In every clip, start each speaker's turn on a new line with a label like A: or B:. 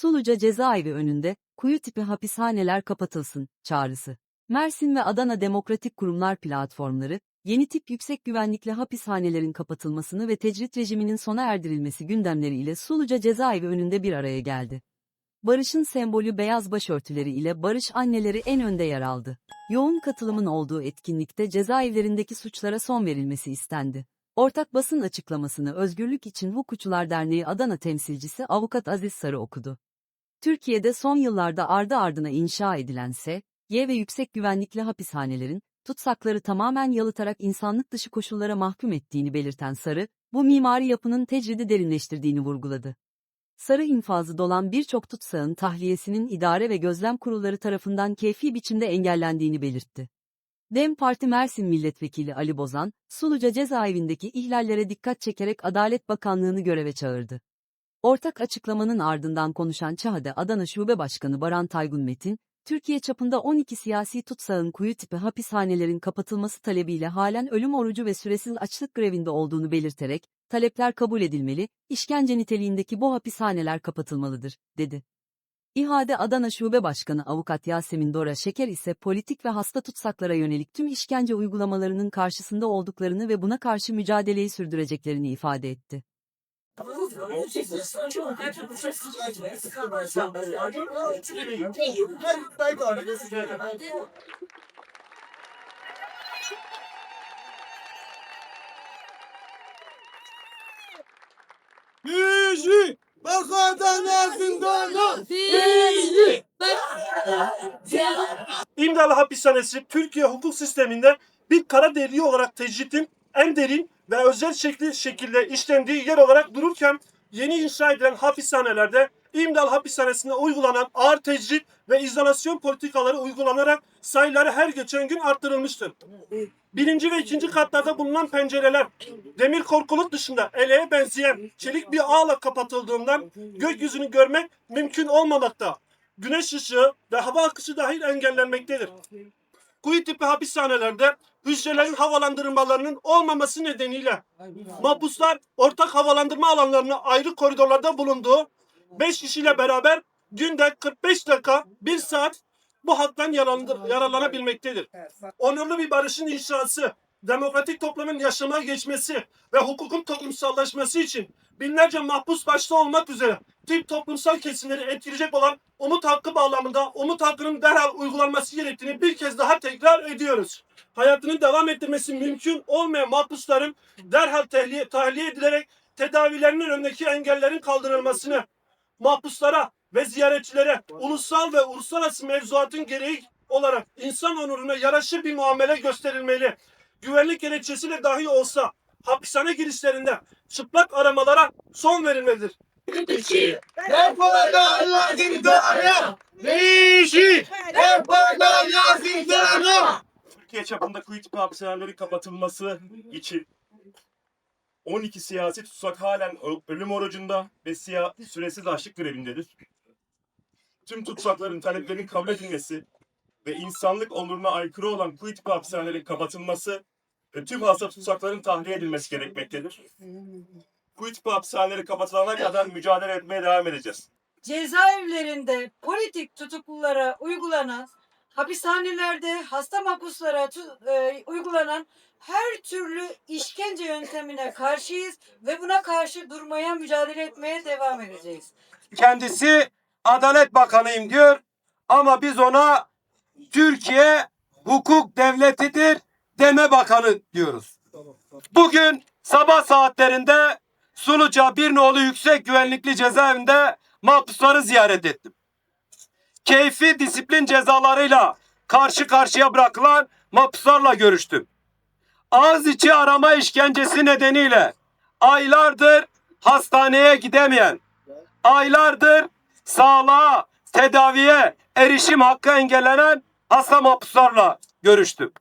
A: Suluca cezaevi önünde kuyu tipi hapishaneler kapatılsın çağrısı. Mersin ve Adana Demokratik Kurumlar platformları, yeni tip yüksek güvenlikli hapishanelerin kapatılmasını ve tecrit rejiminin sona erdirilmesi gündemleriyle Suluca cezaevi önünde bir araya geldi. Barış'ın sembolü beyaz başörtüleri ile Barış anneleri en önde yer aldı. Yoğun katılımın olduğu etkinlikte cezaevlerindeki suçlara son verilmesi istendi. Ortak basın açıklamasını Özgürlük İçin Hukukçular Derneği Adana temsilcisi Avukat Aziz Sarı okudu. Türkiye'de son yıllarda ardı ardına inşa edilen S, Y ve yüksek güvenlikli hapishanelerin, tutsakları tamamen yalıtarak insanlık dışı koşullara mahkum ettiğini belirten Sarı, bu mimari yapının tecridi derinleştirdiğini vurguladı. Sarı infazı dolan birçok tutsağın tahliyesinin idare ve gözlem kurulları tarafından keyfi biçimde engellendiğini belirtti. DEM Parti Mersin Milletvekili Ali Bozan, Suluca cezaevindeki ihlallere dikkat çekerek Adalet Bakanlığı'nı göreve çağırdı. Ortak açıklamanın ardından konuşan ÇAHADE Adana Şube Başkanı Baran Taygun Metin, Türkiye çapında 12 siyasi tutsağın kuyu tipi hapishanelerin kapatılması talebiyle halen ölüm orucu ve süresiz açlık grevinde olduğunu belirterek, talepler kabul edilmeli, işkence niteliğindeki bu hapishaneler kapatılmalıdır, dedi. İHA'de Adana Şube Başkanı Avukat Yasemin Dora Şeker ise politik ve hasta tutsaklara yönelik tüm işkence uygulamalarının karşısında olduklarını ve buna karşı mücadeleyi sürdüreceklerini ifade etti.
B: Fiji! Bakardan zindana! Fiji!
C: İmralı Hapishanesi Türkiye hukuk sisteminde bir kara deliği olarak tecritin en derin ve özel şekli şekilde işlendiği yer olarak dururken yeni inşa edilen hapishanelerde İmdal Hapishanesi'nde uygulanan ağır tecrit ve izolasyon politikaları uygulanarak sayıları her geçen gün arttırılmıştır. Birinci ve ikinci katlarda bulunan pencereler demir korkuluk dışında eleğe benzeyen çelik bir ağla kapatıldığından gökyüzünü görmek mümkün olmamakta. Güneş ışığı ve hava akışı dahil engellenmektedir. Kuyu tipi hapishanelerde hücrelerin havalandırmalarının olmaması nedeniyle mahpuslar ortak havalandırma alanlarına ayrı koridorlarda bulunduğu 5 kişiyle beraber günde 45 dakika 1 saat bu haktan yararlanabilmektedir. Onurlu bir barışın inşası, demokratik toplumun yaşamaya geçmesi ve hukukun toplumsallaşması için binlerce mahpus başta olmak üzere tüm toplumsal kesimleri etkileyecek olan umut hakkı bağlamında umut hakkının derhal uygulanması gerektiğini bir kez daha tekrar ediyoruz. Hayatını devam ettirmesi mümkün olmayan mahpusların derhal tahliye, tahliye edilerek tedavilerinin önündeki engellerin kaldırılmasını, mahpuslara ve ziyaretçilere ulusal ve uluslararası mevzuatın gereği olarak insan onuruna yaraşır bir muamele gösterilmeli. Güvenlik gerekçesiyle dahi olsa hapishane girişlerinde çıplak aramalara son verilmelidir. Türkiye çapında kuyu tipi hapishanelerin kapatılması için 12 siyasi tutsak halen ölüm orucunda ve siya süresiz açlık grevindedir. Tüm tutsakların taleplerinin kabul edilmesi ve insanlık onuruna aykırı olan kuyu tipi hapishanelerin kapatılması tüm hasta tutsakların tahliye edilmesi gerekmektedir. Kuyu tipi hapishaneleri kapatılana kadar mücadele etmeye devam edeceğiz.
D: cezaevlerinde politik tutuklulara uygulanan, hapishanelerde hasta mahpuslara tu- e, uygulanan her türlü işkence yöntemine karşıyız ve buna karşı durmaya, mücadele etmeye devam edeceğiz.
E: kendisi Adalet Bakanıyım diyor ama biz ona Türkiye hukuk devletidir deme bakanı diyoruz. Bugün sabah saatlerinde Suluca bir nolu yüksek güvenlikli cezaevinde mahpusları ziyaret ettim. Keyfi disiplin cezalarıyla karşı karşıya bırakılan mahpuslarla görüştüm. Ağız içi arama işkencesi nedeniyle aylardır hastaneye gidemeyen, aylardır sağlığa, tedaviye erişim hakkı engellenen hasta mahpuslarla görüştüm.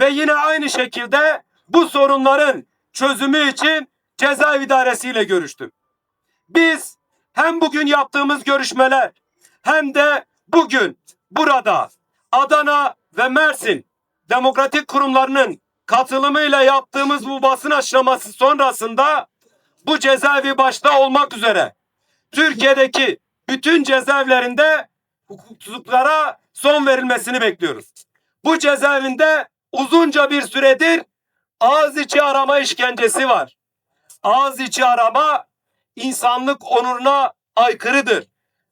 E: Ve yine aynı şekilde bu sorunların çözümü için cezaevi idaresiyle görüştüm. Biz hem bugün yaptığımız görüşmeler hem de bugün burada Adana ve Mersin demokratik kurumlarının katılımıyla yaptığımız bu basın açıklaması sonrasında bu cezaevi başta olmak üzere Türkiye'deki bütün cezaevlerinde hukuksuzluklara son verilmesini bekliyoruz. Bu cezaevinde uzunca bir süredir ağız içi arama işkencesi var. Ağız içi arama insanlık onuruna aykırıdır.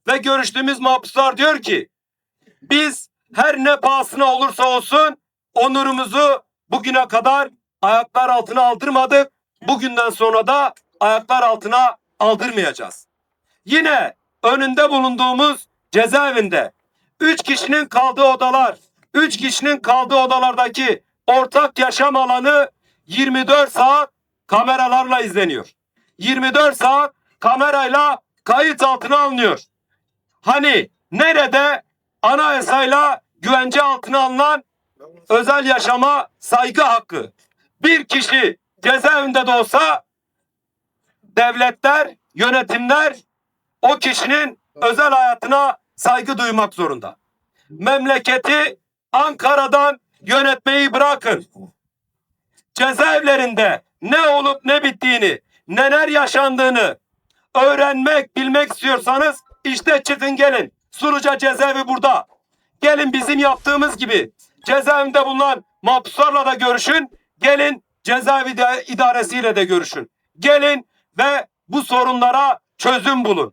E: Ve görüştüğümüz mahpuslar diyor ki biz her ne pahasına olursa olsun onurumuzu bugüne kadar ayaklar altına aldırmadık. Bugünden sonra da ayaklar altına aldırmayacağız. Yine önünde bulunduğumuz cezaevinde üç kişinin kaldığı odalar, üç kişinin kaldığı odalardaki ortak yaşam alanı 24 saat kameralarla izleniyor. 24 saat kamerayla kayıt altına alınıyor. Hani nerede anayasayla güvence altına alınan özel yaşama saygı hakkı. Bir kişi cezaevinde de olsa devletler, yönetimler o kişinin özel hayatına saygı duymak zorunda. Memleketi Ankara'dan yönetmeyi bırakın. Cezaevlerinde ne olup ne bittiğini, neler yaşandığını öğrenmek, bilmek istiyorsanız işte çıkın gelin. Suruca cezaevi burada. Gelin bizim yaptığımız gibi cezaevinde bulunan mahpuslarla da görüşün. Gelin cezaevi idaresiyle de görüşün. Gelin ve bu sorunlara çözüm bulun.